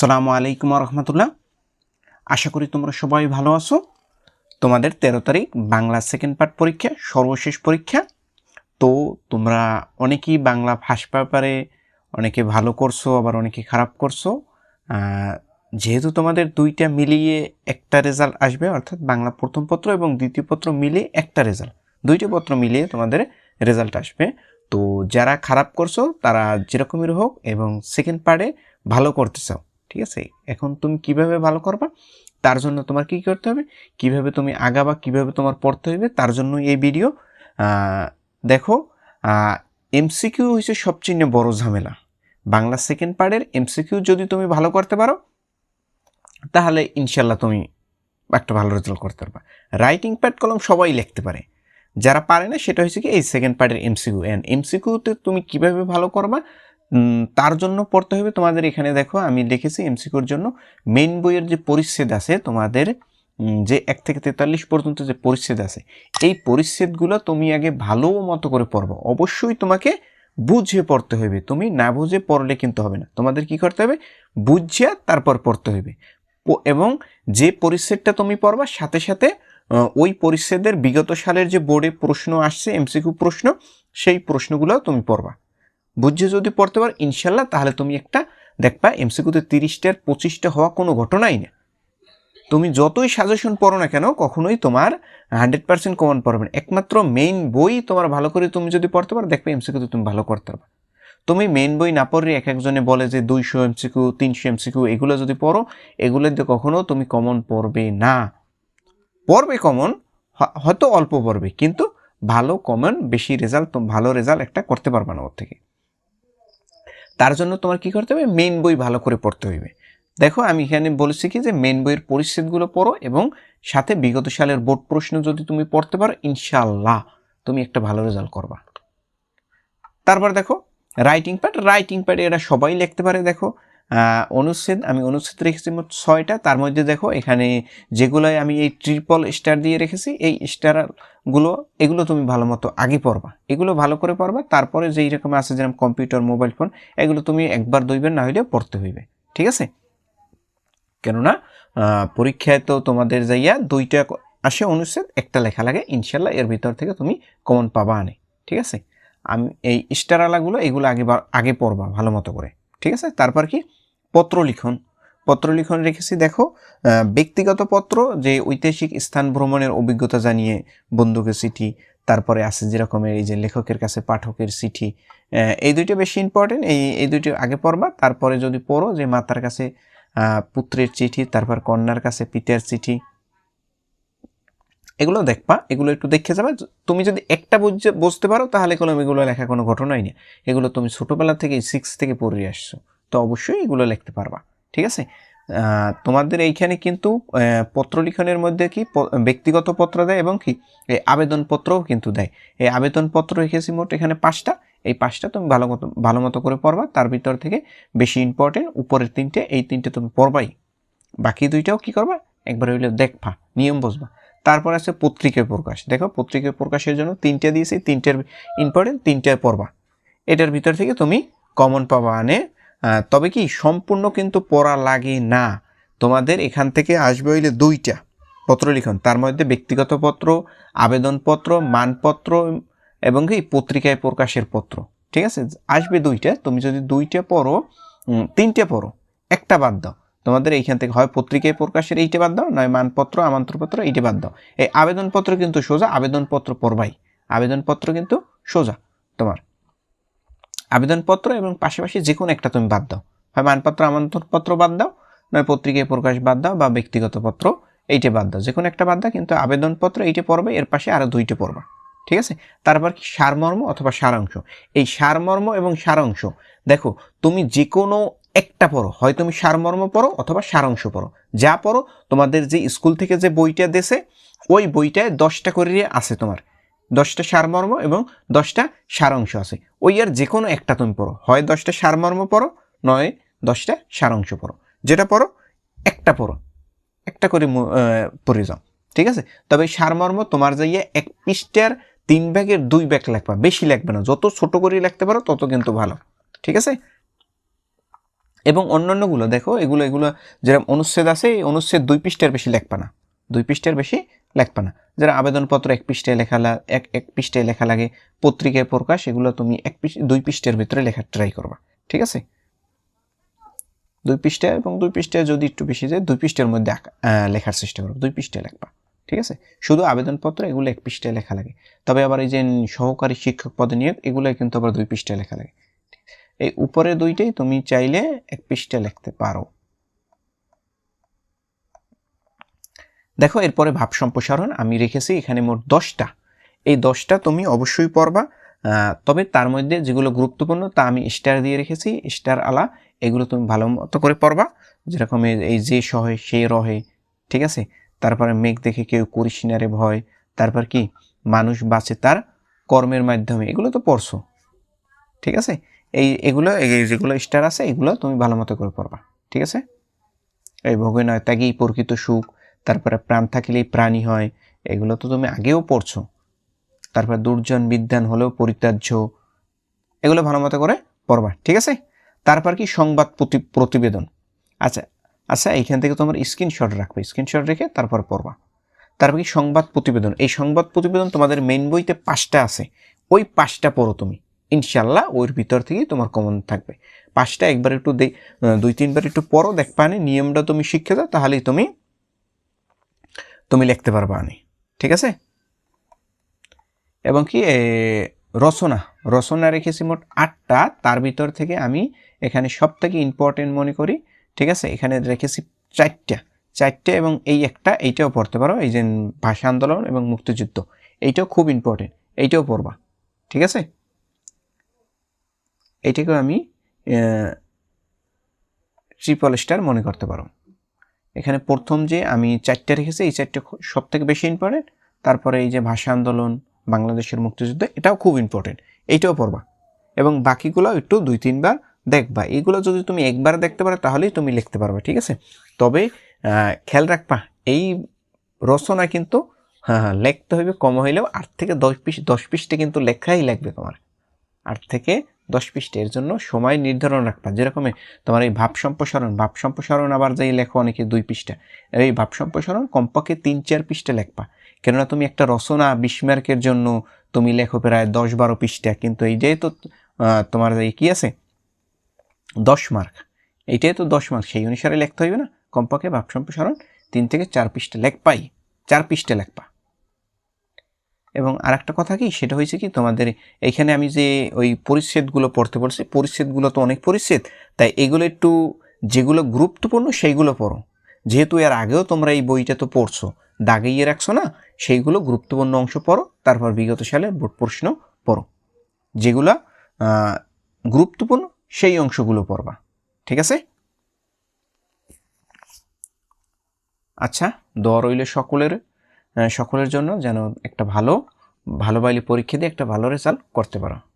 সালামু আলাইকুম রহমতুল্লাহ আশা করি তোমরা সবাই ভালো আছো। তোমাদের তেরো তারিখ বাংলা সেকেন্ড পার্ট পরীক্ষা, সর্বশেষ পরীক্ষা। তো তোমরা অনেকেই বাংলা ফার্স্ট পেপারে, অনেকে ভালো করছ, আবার অনেকে খারাপ করছ। যেহেতু তোমাদের দুইটা মিলিয়ে একটা রেজাল্ট আসবে, অর্থাৎ বাংলা প্রথম পত্র এবং দ্বিতীয় পত্র মিলিয়ে একটা রেজাল্ট দুইটা পত্র মিলিয়ে তোমাদের রেজাল্ট আসবে। তো যারা খারাপ করছ, তারা যেরকমের হোক এবং সেকেন্ড পার্টে ভালো করতে চাও। ঠিক আছে? এখন তুমি কীভাবে ভালো করবা? তার জন্য তোমার কি করতে হবে? কীভাবে তুমি আগাবা? কীভাবে তোমার পড়তে হবে তার জন্য এই ভিডিও দেখো এমসিকিউ হচ্ছে সবচেয়ে বড় ঝামেলা। বাংলা সেকেন্ড পার্টের এমসিকিউ যদি তুমি ভালো করতে পারো, তাহলে ইনশাল্লাহ তুমি একটা ভালো রেজাল্ট করতে পারবা। রাইটিং প্যাড কলম সবাই লিখতে পারে। যারা পারে না, সেটা হচ্ছে কি, এই সেকেন্ড পার্টের এমসিকিউ অ্যান্ড এমসিকিউতে তুমি কীভাবে ভালো করবা? তার জন্য পড়তে হবে। তোমাদের এখানে দেখো, আমি লিখেছি এমসিকিউর জন্য। মেইন বইয়ের যে পরিচ্ছেদ আছে, তোমাদের যে এক থেকে তেতাল্লিশ পর্যন্ত যে পরিচ্ছেদ আছে, এই পরিচ্ছেদগুলো তুমি আগে ভালো মতো করে পড়ব। অবশ্যই তোমাকে বুঝে পড়তে হবে। তুমি না বুঝে পড়লে কিন্তু হবে না। তোমাদের কি করতে হবে? বুঝিয়া তারপর পড়তে হবে। এবং যে পরিচ্ছেদটা তুমি পড়বা, সাথে সাথে ওই পরিচ্ছেদের বিগত সালের যে বোর্ডে প্রশ্ন আসছে এমসিকিউ প্রশ্ন, সেই প্রশ্নগুলো তুমি পড়বা। বুঝে যদি পড়তে পারো ইনশাল্লাহ তাহলে তুমি একটা দেখবা এমসিকিউতে তিরিশটার পঁচিশটা হওয়া কোনো ঘটনাই না। তুমি যতই সাজেশন পড়ো না কেন, কখনোই তোমার হান্ড্রেড পার্সেন্ট কমন পড়বে না। একমাত্র মেইন বই তোমার ভালো করে তুমি যদি পড়তে পারো, দেখবে এমসিকিউতে তুমি ভালো করতে পারবে। তুমি মেইন বই না পড়লে এক একজনে বলে যে দুইশো এমসিকিউ তিনশো এমসিকিউ এগুলো যদি পড়ো এগুলোতে কখনো তুমি কমন পড়বে না। পড়বে কমন হয়তো অল্প পড়বে, কিন্তু ভালো কমন বেশি রেজাল্ট ভালো রেজাল্ট একটা করতে পারবে না ওর থেকে। তার জন্য তোমার কি করতে হবে? মেন বই ভালো করে পড়তে হইবে। দেখো, আমি এখানে বলেছি কি যে মেন বইয়ের পরিচ্ছেদগুলো পড়ো এবং সাথে বিগত সালের বোর্ড প্রশ্ন যদি তুমি পড়তে পারো ইনশাল্লাহ তুমি একটা ভালো রেজাল্ট করবা। তারপর দেখো রাইটিং প্যাড রাইটিং প্যাডে এরা সবাই লিখতে পারে, দেখো। অনুচ্ছেদ, আমি অনুচ্ছেদ রেখেছি মোট ছয়টা। তার মধ্যে দেখো, এখানে যেগুলোয় আমি এই ট্রিপল স্টার দিয়ে রেখেছি, এই স্টারগুলো এগুলো তুমি ভালো মতো আগে পড়বা। এগুলো ভালো করে পড়বা, তারপরে যেই রকম আছে, যেরকম কম্পিউটার মোবাইল ফোন এগুলো তুমি একবার দুইবার না হইলেও পড়তে হইবে। ঠিক আছে? কেননা পরীক্ষায় তো তোমাদের যাইয়া দুইটা আসে অনুচ্ছেদ, একটা লেখা লাগে, ইনশাল্লাহ এর ভিতর থেকে তুমি কমন পাবা আনে। ঠিক আছে? আমি এই স্টারালাগুলো এগুলো আগে আগে পড়বা ভালো মতো করে। ঠিক আছে? তারপর কি? পত্র লিখন। পত্র লিখন রেখেছি, দেখো ব্যক্তিগত পত্র, যে ঐতিহাসিক স্থান ভ্রমণের অভিজ্ঞতা জানিয়ে বন্ধুকে চিঠি, তারপরে আছে যেরকমের এই যে লেখকের কাছে পাঠকের চিঠি এই দুইটা বেশি ইম্পর্টেন্ট এই এই দুইটা আগে পড়বা, তারপরে যদি পড়ো যে মাতার কাছে পুত্রের চিঠি, তারপর কন্যার কাছে পিতার চিঠি, এগুলো দেখবা, এগুলো একটু দেখে যাবে। তুমি যদি একটা বুঝতে পারো, তাহলে কোনো এগুলো লেখা কোনো ঘটনাই নেই। এগুলো তুমি ছোটোবেলা থেকে সিক্স থেকে পড়ে আসছো। তো অবশ্যই এগুলো লিখতে পারবা ঠিক আছে? তোমাদের এইখানে কিন্তু পত্র লিখনের মধ্যে কি ব্যক্তিগত পত্র দেয় এবং কি এই আবেদনপত্রও কিন্তু দেয়। এই আবেদনপত্র রেখেছি মোট এখানে পাঁচটা। এই পাঁচটা তুমি ভালো মতো ভালো মতো করে পড়বা। তার ভিতর থেকে বেশি ইম্পর্টেন্ট উপরের তিনটে এই তিনটে তুমি পড়বাই। বাকি দুইটাও কি করবা? একবার হইলে দেখবা নিয়ম বুঝবা। তারপর আছে পত্রিকায় প্রকাশ। দেখো পত্রিকায় প্রকাশের জন্য তিনটে দিয়েছি তিনটের ইম্পর্টেন্ট তিনটে পড়বা। এটার ভিতর থেকে তুমি কমন পাবা আহ, তবে কি সম্পূর্ণ কিন্তু পড়া লাগে না। তোমাদের এখান থেকে আসবে হইলে দুইটা পত্র লিখন। তার মধ্যে ব্যক্তিগত পত্র, আবেদনপত্র, মানপত্র এবং কি পত্রিকায় প্রকাশের পত্র। ঠিক আছে? আসবে দুইটা। তুমি যদি দুইটা পড়ো তিনটে পড়ো, একটা বাদ দাও। তোমাদের এইখান থেকে হয় পত্রিকায় প্রকাশের এইটা বাদ দাও, নয় মানপত্র, আমন্ত্রণপত্র এইটা বাদ দাও। এই আবেদনপত্র কিন্তু সোজা, আবেদনপত্র পড়বাই। আবেদনপত্র কিন্তু সোজা তোমার। আবেদনপত্র এবং পাশাপাশি যে কোনো একটা তুমি বাদ দাও। হয় মানপত্র, আমন্ত্রণপত্র বাদ দাও, নয় পত্রিকায় প্রকাশ বাদ দাও বা ব্যক্তিগত পত্র, এইটা বাদ দাও। যে কোনো একটা বাদ দাও, কিন্তু আবেদনপত্র এইটা পড়বে, এর পাশে আরও দুইটা পড়বা। ঠিক আছে? তারপর কি? সারমর্ম অথবা সারাংশ। এই সারমর্ম এবং সারাংশ, দেখো, তুমি যে কোনো একটা পড়ো। হয় তুমি সারমর্ম পড়ো অথবা সারাংশ পড়ো। যা পড়ো, তোমাদের যে স্কুল থেকে যে বইটা দেছে, ওই বইটায় দশটা করে আছে তোমার। দশটা সারমর্ম এবং দশটা সারাংশ আছে। ওই আর যে কোনো একটা তুমি পড়ো। হয় দশটা সারমর্ম পড়ো, নয় দশটা সারাংশ পড়ো। যেটা পড়ো, একটা পড়ো। একটা করে পড়ে যাও। ঠিক আছে? তবে সারমর্ম তোমার যাইয়ে এক পৃষ্ঠার তিন ব্যাগের দুই ব্যাগ লেখবা বেশি লাগবে না। যত ছোট করে লিখতে পারো, তত কিন্তু ভালো। ঠিক আছে? এবং অন্যান্যগুলো দেখো, এগুলো এগুলো যেরকম অনুচ্ছেদ আছে, এই অনুচ্ছেদ দুই পৃষ্ঠার বেশি লেখবা না। দুই পৃষ্ঠের বেশি লেখবা না। যারা আবেদনপত্র এক পৃষ্ঠে লেখা এক এক পৃষ্ঠে লেখা লাগে, পত্রিকায় প্রকাশ, এগুলো তুমি এক পৃষ্ঠা, দুই পৃষ্ঠের ভিতরে লেখার ট্রাই করবা। ঠিক আছে? দুই পৃষ্ঠা এবং দুই পৃষ্ঠায় যদি একটু বেশি যায়, দুই পৃষ্ঠের মধ্যে লেখার চেষ্টা করব, দুই পৃষ্ঠে লেখবা। ঠিক আছে? শুধু আবেদনপত্র, এগুলো এক পৃষ্ঠায় লেখা লাগে। তবে আবার এই যে সহকারী শিক্ষক পদে নিয়োগ এগুলো কিন্তু আবার দুই পৃষ্ঠায় লেখা লাগে। এই উপরে দুইটাই তুমি চাইলে এক পৃষ্ঠায় লিখতে পারো। দেখো, এরপরে ভাব সম্প্রসারণ আমি রেখেছি এখানে মোট দশটা। এই দশটা তুমি অবশ্যই পড়বা। তবে তার মধ্যে যেগুলো গুরুত্বপূর্ণ তা আমি স্টার দিয়ে রেখেছি স্টার আলা, এগুলো তুমি ভালো মতো করে পড়বা। যেরকম এই- যে সহে, সে রহে, ঠিক আছে? তারপরে মেঘ দেখে কেউ করিস না ভয়। তারপর কি? মানুষ বাঁচে তার কর্মের মাধ্যমে। এগুলো তো পড়ছো, ঠিক আছে? এই, এগুলো যেগুলো স্টার আছে, এগুলো তুমি ভালো মতো করে পড়বা, ঠিক আছে? এই ভোগে নয় ত্যাগেই প্রকৃত সুখ তারপরে প্রাণ থাকিলেই প্রাণী হয়, এগুলো তো তুমি আগেও পড়ছো। তারপর দুর্জন বিদ্যান হলেও পরিত্যাজ্য, এগুলো ভালো মতো করে পড়বা, ঠিক আছে? তারপর কি সংবাদ প্রতি, প্রতিবেদন? আচ্ছা আচ্ছা এইখান থেকে তোমার স্ক্রিনশট রাখবে স্ক্রিনশট রেখে তারপর পড়বা। তারপর কি সংবাদ প্রতিবেদন? এই সংবাদ প্রতিবেদন তোমাদের মেইন বইতে পাঁচটা আছে, ওই পাঁচটা পড়ো তুমি। ইনশাল্লাহ ওর ভিতর থেকেই তোমার কমন থাকবে। পাঁচটা একবার একটু দুই তিনবার একটু পড়ো, দেখবা নি, নিয়মটা তুমি শিখে দাও, তাহলেই তুমি তুমি লিখতে পারবা আনি। ঠিক আছে? এবং কি রচনা। রচনা রেখেছি মোট আটটা। তার ভিতর থেকে আমি এখানে সব থেকে ইম্পর্টেন্ট মনে করি, ঠিক আছে? এখানে রেখেছি চারটা। চারটে এবং এই একটা, এইটাও পড়তে পারো। এই যে ভাষা আন্দোলন এবং মুক্তিযুদ্ধ, এইটাও খুব ইম্পর্টেন্ট এইটাও পড়বা। ঠিক আছে? এইটাকেও আমি ট্রিপল স্টার মনে করতে পারো। এখানে প্রথম যে আমি চারটে রেখেছি, এই চারটে সব থেকে বেশি ইম্পর্টেন্ট তারপরে এই যে ভাষা আন্দোলন, বাংলাদেশের মুক্তিযুদ্ধ, এটাও খুব ইম্পর্টেন্ট এইটাও পড়বা। এবং বাকিগুলো একটু দুই, তিনবার দেখবা। এইগুলো যদি তুমি একবার দেখতে পারো, তাহলেই তুমি লিখতে পারবে, ঠিক আছে? তবে খেয়াল রাখবা, এই রচনা কিন্তু হ্যাঁ হ্যাঁ লিখতে হবে কম হইলেও আট থেকে দশ পিস, দশ পৃষ্ঠে কিন্তু লেখাই লাগবে তোমার। আট থেকে দশ পৃষ্ঠে এর জন্য সময় নির্ধারণ রাখবা। যেরকম তোমার এই ভাব সম্প্রসারণ ভাব সম্প্রসারণ আবার যাই লেখো অনেকে দুই পৃষ্ঠা এই ভাব সম্প্রসারণ কমপক্ষে তিন চার পৃষ্ঠা লেখবা। কেননা তুমি একটা রচনা বিশ মার্কের জন্য তুমি লেখো প্রায় দশ বারো পৃষ্ঠা কিন্তু এই যেহেতু আহ, তোমার এই কি আছে? দশ মার্ক। এইটাই তো দশ মার্ক সেই অনুসারে লেখতে হইবে না। কমপক্ষে ভাব সম্প্রসারণ তিন থেকে চার পৃষ্ঠা লেখপাই চার পৃষ্ঠা লেখবা। এবং আরেকটা কথা কি, সেটা হয়েছে কি, তোমাদের এইখানে আমি যে ওই পরিচ্ছেদগুলো পড়তে বলছি, পরিচ্ছেদগুলো তো অনেক পরিচ্ছেদ, তাই এগুলো একটু যেগুলো গুরুত্বপূর্ণ সেইগুলো পড়ো। যেহেতু এর আগেও তোমরা এই বইটা তো পড়ছো দাগিয়ে রাখছো না, সেইগুলো গুরুত্বপূর্ণ অংশ পড়ো, তারপর বিগত সালের বোর্ড প্রশ্ন পড়ো। যেগুলা গুরুত্বপূর্ণ সেই অংশগুলো পড়বা, ঠিক আছে? আচ্ছা দোয়া রইল সকলের। সকলের জন্য যেন একটা ভালো ভালো বাইলি পরীক্ষা দিয়ে একটা ভালো রেজাল্ট করতে পারো।